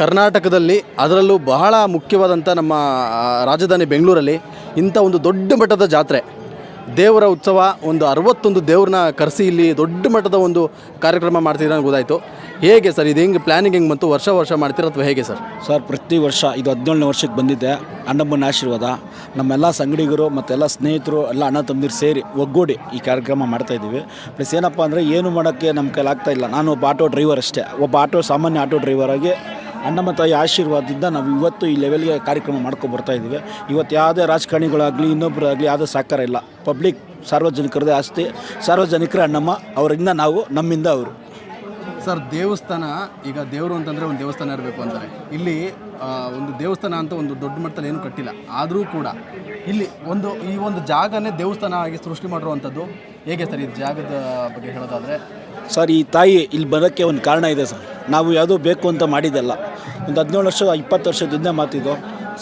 ಕರ್ನಾಟಕದಲ್ಲಿ ಅದರಲ್ಲೂ ಬಹಳ ಮುಖ್ಯವಾದಂಥ ನಮ್ಮ ರಾಜಧಾನಿ ಬೆಂಗಳೂರಲ್ಲಿ ಇಂಥ ಒಂದು ದೊಡ್ಡ ಮಟ್ಟದ ಜಾತ್ರೆ. ದೇವರ ಉತ್ಸವ, ಒಂದು ಅರವತ್ತೊಂದು ದೇವ್ರನ್ನ ಕರೆಸಿ ಇಲ್ಲಿ ದೊಡ್ಡ ಮಟ್ಟದ ಒಂದು ಕಾರ್ಯಕ್ರಮ ಮಾಡ್ತಿದ್ರೆ ಅಂತ ಗೊತ್ತಾಯಿತು. ಹೇಗೆ ಸರ್, ಇದು ಹೆಂಗೆ ಪ್ಲ್ಯಾನಿಂಗ್ ಹೆಂಗೆ ಬಂತು, ವರ್ಷ ವರ್ಷ ಮಾಡ್ತೀರಾ ಅಥವಾ ಹೇಗೆ ಸರ್? ಸರ್, ಪ್ರತಿ ವರ್ಷ, ಇದು ಹದಿನೇಳನೇ ವರ್ಷಕ್ಕೆ ಬಂದಿದ್ದೆ ಅಣ್ಣಮ್ಮನ ಆಶೀರ್ವಾದ. ನಮ್ಮೆಲ್ಲ ಸಂಗಡಿಗರು ಮತ್ತೆಲ್ಲ ಸ್ನೇಹಿತರು, ಎಲ್ಲ ಅಣ್ಣ ತಂದಿರು ಸೇರಿ ಒಗ್ಗೂಡಿ ಈ ಕಾರ್ಯಕ್ರಮ ಮಾಡ್ತಾ ಇದ್ದೀವಿ. ಪ್ಲಸ್ ಏನಪ್ಪ ಅಂದರೆ, ಏನು ಮಾಡೋಕ್ಕೆ ನಮ್ಮ ಕೈಲಾಗ್ತಾ ಇಲ್ಲ. ನಾನು ಒಬ್ಬ ಆಟೋ ಡ್ರೈವರ್ ಅಷ್ಟೇ. ಒಬ್ಬ ಆಟೋ, ಸಾಮಾನ್ಯ ಆಟೋ ಡ್ರೈವರಾಗಿ ಅಣ್ಣಮ್ಮ ತಾಯಿ ಆಶೀರ್ವಾದದಿಂದ ನಾವು ಇವತ್ತು ಈ ಲೆವೆಲ್ಗೆ ಕಾರ್ಯಕ್ರಮ ಮಾಡ್ಕೊಂಡು ಬರ್ತಾ ಇದ್ದೀವಿ. ಇವತ್ತು ಯಾವುದೇ ರಾಜಕಾರಣಿಗಳಾಗಲಿ ಇನ್ನೊಬ್ಬರಾಗಲಿ ಯಾವುದೇ ಸಹಕಾರ ಇಲ್ಲ. ಪಬ್ಲಿಕ್ ಸಾರ್ವಜನಿಕರದೇ ಆಸ್ತಿ ಸಾರ್ವಜನಿಕರ ಅಣ್ಣಮ್ಮ ಅವರಿಂದ ನಾವು ನಮ್ಮಿಂದ ಅವರು. ಸರ್ ದೇವಸ್ಥಾನ ಈಗ ದೇವರು ಅಂತಂದರೆ ಒಂದು ದೇವಸ್ಥಾನ ಇರಬೇಕು ಅಂತಾರೆ. ಇಲ್ಲಿ ಒಂದು ದೇವಸ್ಥಾನ ಅಂತ ಒಂದು ದೊಡ್ಡ ಮಟ್ಟದಲ್ಲಿ ಏನು ಕಟ್ಟಿಲ್ಲ. ಆದರೂ ಕೂಡ ಇಲ್ಲಿ ಒಂದು ಈ ಒಂದು ಜಾಗನೇ ದೇವಸ್ಥಾನ ಆಗಿ ಸೃಷ್ಟಿ ಮಾಡಿರುವಂಥದ್ದು ಹೇಗೆ ಸರ್ ಈ ಜಾಗದ ಬಗ್ಗೆ ಹೇಳೋದಾದರೆ? ಸರ್ ಈ ತಾಯಿ ಇಲ್ಲಿ ಬರೋಕ್ಕೆ ಒಂದು ಕಾರಣ ಇದೆ ಸರ್. ನಾವು ಯಾವುದೋ ಬೇಕು ಅಂತ ಮಾಡಿದ್ದಲ್ಲ. ಒಂದು ಹದಿನೇಳು ವರ್ಷದ ಇಪ್ಪತ್ತು ವರ್ಷದಿಂದ ಮಾತಿದ್ದು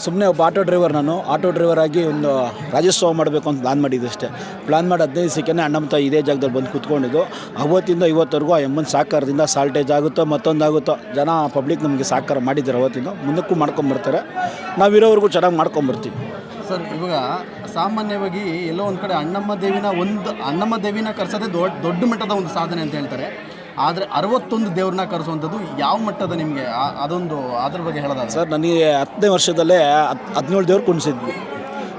ಸುಮ್ಮನೆ ಒಬ್ಬ ಆಟೋ ಡ್ರೈವರ್ ನಾನು. ಆಟೋ ಡ್ರೈವರ್ ಆಗಿ ಒಂದು ರಾಜ್ಯೋತ್ಸವ ಮಾಡಬೇಕು ಅಂತ ಪ್ಲಾನ್ ಮಾಡಿದ್ದು ಅಷ್ಟೇ. ಪ್ಲಾನ್ ಮಾಡಿ ಹದಿನೈದು ದಿವಸಕ್ಕೆ ಅಣ್ಣಮ್ಮ ತಾಯಿ ಇದೇ ಜಾಗದಲ್ಲಿ ಬಂದು ಕೂತ್ಕೊಂಡಿದ್ದು. ಅವತ್ತಿಂದ ಇವತ್ತವರೆಗೂ ಆ ಎಮ್ಮನ ಸಾಕಾರದಿಂದ ಸಾಲ್ಟೇಜ್ ಆಗುತ್ತೋ, ಮತ್ತೊಂದಾಗುತ್ತೋ, ಜನ ಪಬ್ಲಿಕ್ ನಮಗೆ ಸಾಕಾರ ಮಾಡಿದ್ದಾರೆ ಅವತ್ತಿಂದ. ಮುಂದಕ್ಕೂ ಮಾಡ್ಕೊಂಬರ್ತಾರೆ ನಾವಿರೋವರೆಗೂ ಚೆನ್ನಾಗಿ ಮಾಡ್ಕೊಂಬರ್ತೀವಿ ಸರ್, ಇವಾಗ ಸಾಮಾನ್ಯವಾಗಿ ಎಲ್ಲೋ ಒಂದು ಕಡೆ ಅಣ್ಣಮ್ಮ ದೇವಿನ ಒಂದು, ಅಣ್ಣಮ್ಮ ದೇವಿನ ಕರೆಸೋದೇ ದೊಡ್ಡ ದೊಡ್ಡ ಮಟ್ಟದ ಒಂದು ಸಾಧನೆ ಅಂತ ಹೇಳ್ತಾರೆ. ಆದರೆ ಅರವತ್ತೊಂದು ದೇವ್ರನ್ನ ಕರೆಸುವಂಥದ್ದು ಯಾವ ಮಟ್ಟದ ನಿಮಗೆ ಅದೊಂದು ಅದ್ರ ಬಗ್ಗೆ ಹೇಳೋದ ಸರ್, ನನಗೆ ಹತ್ತನೇ ವರ್ಷದಲ್ಲೇ ಹದಿನೇಳು ದೇವ್ರು ಕುಣಿಸಿದ್ವಿ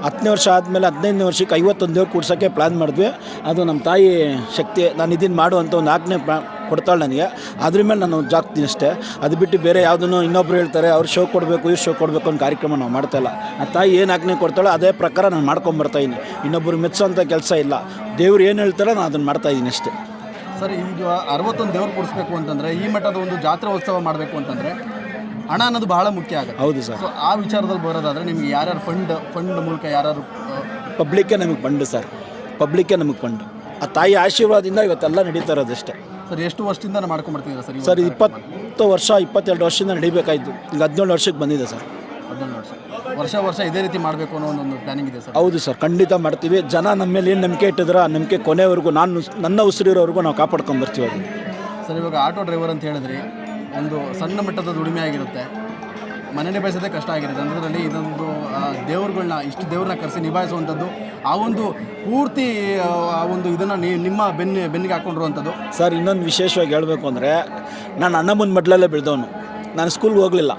ಹತ್ತನೇ ವರ್ಷ ಆದಮೇಲೆ ಹದಿನೈದನೇ ವರ್ಷಕ್ಕೆ ಐವತ್ತೊಂದು ದೇವ್ರು ಕೂಡ್ಸೋಕ್ಕೆ ಪ್ಲ್ಯಾನ್ ಮಾಡಿದ್ವಿ. ಅದು ನಮ್ಮ ತಾಯಿ ಶಕ್ತಿ, ನಾನು ಇದನ್ನು ಮಾಡು ಅಂತ ಒಂದು ಆಜ್ಞೆ ಪ್ಲಾ ಕೊಡ್ತಾಳೆ ನನಗೆ. ಅದ್ರ ಮೇಲೆ ನಾನು ಜಾಗ್ತೀನಿ ಅಷ್ಟೇ. ಅದು ಬಿಟ್ಟು ಬೇರೆ ಯಾವುದನ್ನು ಇನ್ನೊಬ್ರು ಹೇಳ್ತಾರೆ, ಅವ್ರು ಶೋ ಕೊಡಬೇಕು, ಇವ್ರು ಶೋ ಕೊಡಬೇಕು ಅನ್ನೋ ಕಾರ್ಯಕ್ರಮ ನಾವು ಮಾಡ್ತಾಯಿಲ್ಲ ಆ ತಾಯಿ ಏನು ಆಜ್ಞೆ ಕೊಡ್ತಾಳೋ ಅದೇ ಪ್ರಕಾರ ನಾನು ಮಾಡ್ಕೊಂಬರ್ತಾಯಿದ್ದೀನಿ ಇನ್ನೊಬ್ಬರು ಮೆಚ್ಚೋಂಥ ಕೆಲಸ ಇಲ್ಲ. ದೇವ್ರು ಏನು ಹೇಳ್ತಾರೋ ನಾನು ಅದನ್ನು ಮಾಡ್ತಾಯಿದ್ದೀನಿ ಅಷ್ಟೇ. ಸರ್ ಈಗ ಅರವತ್ತೊಂದು ದೇವ್ರು ಕೊಡಿಸ್ಬೇಕು ಅಂತಂದರೆ ಈ ಮಠದ ಒಂದು ಜಾತ್ರಾ ಉತ್ಸವ ಮಾಡಬೇಕು ಅಂತಂದರೆ ಹಣ ಅನ್ನೋದು ಬಹಳ ಮುಖ್ಯ ಆಗುತ್ತೆ. ಹೌದು ಸರ್. ಸೊ ಆ ವಿಚಾರದಲ್ಲಿ ಬರೋದಾದರೆ ನಿಮಗೆ ಯಾರ್ಯಾರು ಫಂಡ್ ಫಂಡ್ ಮೂಲಕ ಯಾರು ಪಬ್ಲಿಕ್ಕೇ ನಮಗೆ ಫಂಡ್ ಸರ್. ಪಬ್ಲಿಕ್ಕೇ ನಮಗೆ ಫಂಡ್ ಆ ತಾಯಿ ಆಶೀರ್ವಾದದಿಂದ ಇವತ್ತೆಲ್ಲ ನಡೀತಾ ಇರೋದಷ್ಟೇ. ಸರ್ ಎಷ್ಟು ವರ್ಷದಿಂದ ಮಾಡ್ಕೊಂಬರ್ತಿದ್ದೀರಾ ಸರ್ ಸರ್ ಇಪ್ಪತ್ತು ವರ್ಷ ಇಪ್ಪತ್ತೆರಡು ವರ್ಷದಿಂದ ನಡಿಬೇಕಾಯ್ತು. ಈಗ ಹದಿನೇಳು ವರ್ಷಕ್ಕೆ ಬಂದಿದೆ ಸರ್. ವರ್ಷ ವರ್ಷ ಇದೇ ರೀತಿ ಮಾಡಬೇಕು ಅನ್ನೋ ಒಂದು ಪ್ಲಾನಿಂಗ್ ಇದೆ ಸರ್? ಹೌದು ಸರ್ ಖಂಡಿತ ಮಾಡ್ತೀವಿ. ಜನ ನಮ್ಮ ಮೇಲೆ ಏನು ನಂಬಿಕೆ ಇಟ್ಟಿದ್ರೆ ಆ ನಂಬಿಕೆ ಕೊನೆವರೆಗೂ ನಾನು ನನ್ನ ಉಸಿರಿರೋವರೆಗೂ ನಾವು ಕಾಪಾಡ್ಕೊಂಬರ್ತೀವಿ ಅದು. ಸರ್ ಇವಾಗ ಆಟೋ ಡ್ರೈವರ್ ಅಂತ ಹೇಳಿದ್ರಿ ಒಂದು ಸಣ್ಣ ಮಟ್ಟದ ದುಡಿಮೆ ಆಗಿರುತ್ತೆ. ಮನೆ ನಿಭಾಯಿಸೋದೇ ಕಷ್ಟ ಆಗಿರುತ್ತೆ. ಅಂಥದ್ರಲ್ಲಿ ಇದೊಂದು ಆ, ದೇವ್ರುಗಳ್ನ ಇಷ್ಟು ದೇವ್ರನ್ನ ಕರೆಸಿ ನಿಭಾಯಿಸುವಂಥದ್ದು ಆ ಒಂದು ಪೂರ್ತಿ ಆ, ಆ ಒಂದು ಇದನ್ನು ನಿಮ್ಮ ಬೆನ್ನ ಬೆನ್ನಿಗೆ ಹಾಕೊಂಡಿರುವಂಥದ್ದು. ಸರ್ ಇನ್ನೊಂದು ವಿಶೇಷವಾಗಿ ಹೇಳಬೇಕು ಅಂದರೆ ನಾನು ಅಣ್ಣಮ್ಮನ ಮಡ್ಲಲ್ಲೇ ಬೆಳೆದವನು. ನಾನು ಸ್ಕೂಲ್ಗೆ ಹೋಗಲಿಲ್ಲ.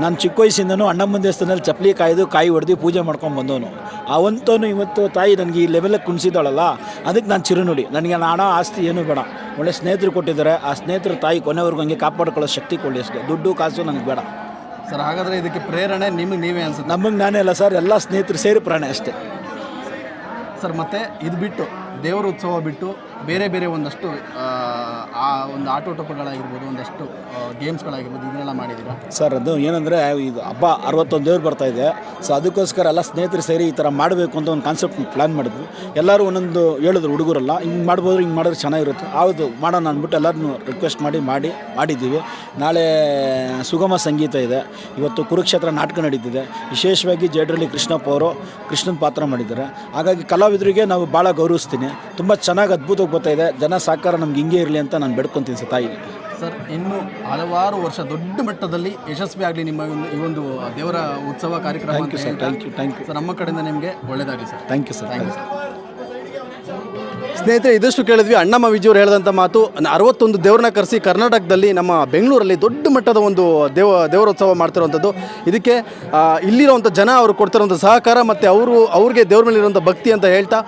ನಾನು ಚಿಕ್ಕ ವಯಸ್ಸಿಂದನೂ ಅಣ್ಣಮ್ಮನ ದೇವಸ್ಥಾನದಲ್ಲಿ ಚಪ್ಪಲಿ ಕಾಯ್ದು ಕಾಯಿ ಹೊಡೆದು ಪೂಜೆ ಮಾಡ್ಕೊಂಡು ಬಂದವನು. ಅವಂತನು ಇವತ್ತು ತಾಯಿ ನನಗೆ ಈ ಲೆವೆಲಿಗೆ ಕುಣಿಸಿದಾಳಲ್ಲ ಅದಕ್ಕೆ ನಾನು ಚಿರುನುಡಿ. ನನಗೆ ಹಣ ಆಸ್ತಿ ಏನೂ ಬೇಡ. ಒಳ್ಳೆ ಸ್ನೇಹಿತರು ಕೊಟ್ಟಿದ್ದಾರೆ. ಆ ಸ್ನೇಹಿತರು ತಾಯಿ ಕೊನೆವರೆಗೂ ಹಂಗೆ ಕಾಪಾಡ್ಕೊಳ್ಳೋ ಶಕ್ತಿ ಕೊಡಲಿ ಅಷ್ಟೇ. ದುಡ್ಡು ಕಾಸು ನನಗೆ ಬೇಡ. ಸರ್ ಹಾಗಾದರೆ ಇದಕ್ಕೆ ಪ್ರೇರಣೆ ನಿಮಗೆ ನೀವೇ ಅನ್ಸುತ್ತೆ? ನಮಗೆ ನಾನೇ ಅಲ್ಲ ಸರ್ ಎಲ್ಲ ಸ್ನೇಹಿತರು ಸೇರಿ ಪ್ರಾಣ ಅಷ್ಟೇ. ಸರ್ ಮತ್ತೆ ಇದು ಬಿಟ್ಟು ದೇವರ ಉತ್ಸವ ಬಿಟ್ಟು ಬೇರೆ ಬೇರೆ ಒಂದಷ್ಟು ಆ, ಒಂದು ಆಟೋಟೋಪಗಳಾಗಿರ್ಬೋದು ಒಂದಷ್ಟು ಗೇಮ್ಸ್ಗಳಾಗಿರ್ಬೋದು ಇದನ್ನೆಲ್ಲ ಮಾಡಿದ್ದೀರಾ? ಸರ್ ಅದು ಏನಂದರೆ ಇದು ಹಬ್ಬ ಅರವತ್ತೊಂದು ದೇವ್ರು ಬರ್ತಾ ಇದೆ. ಸೊ ಅದಕ್ಕೋಸ್ಕರ ಎಲ್ಲ ಸ್ನೇಹಿತರು ಸೇರಿ ಈ ಥರ ಮಾಡಬೇಕು ಅಂತ ಒಂದು ಕಾನ್ಸೆಪ್ಟ್ ಪ್ಲ್ಯಾನ್ ಮಾಡಿದ್ವಿ. ಎಲ್ಲರೂ ಒಂದೊಂದು ಹೇಳಿದ್ರು ಹುಡುಗರೆಲ್ಲ ಹಿಂಗೆ ಮಾಡ್ಬೋದು ಹಿಂಗೆ ಮಾಡಿದ್ರೆ ಚೆನ್ನಾಗಿರುತ್ತೆ. ಹೌದು ಮಾಡೋಣ ಅಂದ್ಬಿಟ್ಟು ಎಲ್ಲರನ್ನೂ ರಿಕ್ವೆಸ್ಟ್ ಮಾಡಿ ಮಾಡಿ ಮಾಡಿದ್ದೀವಿ. ನಾಳೆ ಸುಗಮ ಸಂಗೀತ ಇದೆ. ಇವತ್ತು ಕುರುಕ್ಷೇತ್ರ ನಾಟಕ ನಡೀತಿದೆ. ವಿಶೇಷವಾಗಿ ಜೇಡ್ರಲ್ಲಿ ಕೃಷ್ಣಪ್ಪ ಅವರು ಕೃಷ್ಣನ ಪಾತ್ರ ಮಾಡಿದ್ದಾರೆ. ಹಾಗಾಗಿ ಕಲಾವಿದರಿಗೆ ನಾವು ಭಾಳ ಗೌರವಿಸ್ತೀನಿ. ತುಂಬ ಚೆನ್ನಾಗಿ ಅದ್ಭುತವಾಗಿ ಬರ್ತಾ ಇದೆ. ಜನ ಸಹಕಾರ ನಮ್ಗೆ ಹಿಂಗೆ ಇರಲಿ ಅಂತ ನಾನು ಬೆಡ್ಕೊತೀನಿ ಸರ್ ತಾಯಿಗೆ ಸರ್ ಇನ್ನು ಹಲವಾರು ವರ್ಷ ದೊಡ್ಡ ಮಟ್ಟದಲ್ಲಿ ಯಶಸ್ವಿ ಆಗಲಿ ನಿಮ್ಮ ಒಂದು- ಈ ಒಂದು ದೇವರ ಉತ್ಸವ ಕಾರ್ಯಕ್ರಮ ಥ್ಯಾಂಕ್ ಅಂತ ಯು ಸರ್ ಹೇಳ್ತಾ, thank you thank you sir ನಮ್ಮ ಕಡೆಯಿಂದ ನಿಮಗೆ ಒಳ್ಳೆಯದಾಗಲಿ sir. Thank you sir thank you ಸ್ನೇಹಿತರೆ ಇದಷ್ಟು ಕೇಳಿದ್ವಿ. ಅಣ್ಣಮ್ಮ ವಿಜಯವ್ರು ಹೇಳಿದಂಥ ಮಾತು ನ- ಅರವತ್ತೊಂದು ದೇವ್ರನ್ನ ಕರೆಸಿ ಕರ್ನಾಟಕದಲ್ಲಿ ನಮ್ಮ ಬೆಂಗಳೂರಲ್ಲಿ ದೊಡ್ಡ ಮಟ್ಟದ ಒಂದು ದೇವ ದೇವರೋತ್ಸವ ಮಾಡ್ತಿರುವಂಥದ್ದು ಇದಕ್ಕೆ ಆ, ಇಲ್ಲಿರುವಂಥ ಜನ ಅವರು ಕೊಡ್ತಿರುವಂಥ ಸಹಕಾರ ಮತ್ತು ಅವರು ಅವ್ರಿಗೆ ದೇವ್ರ ಮೇಲೆ ಇರುವಂಥ ಭಕ್ತಿ ಅಂತ ಹೇಳ್ತಾ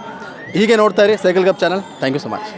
ಹೀಗೆ ನೋಡ್ತಾ ಇರಿ cycle gap channel thank you so much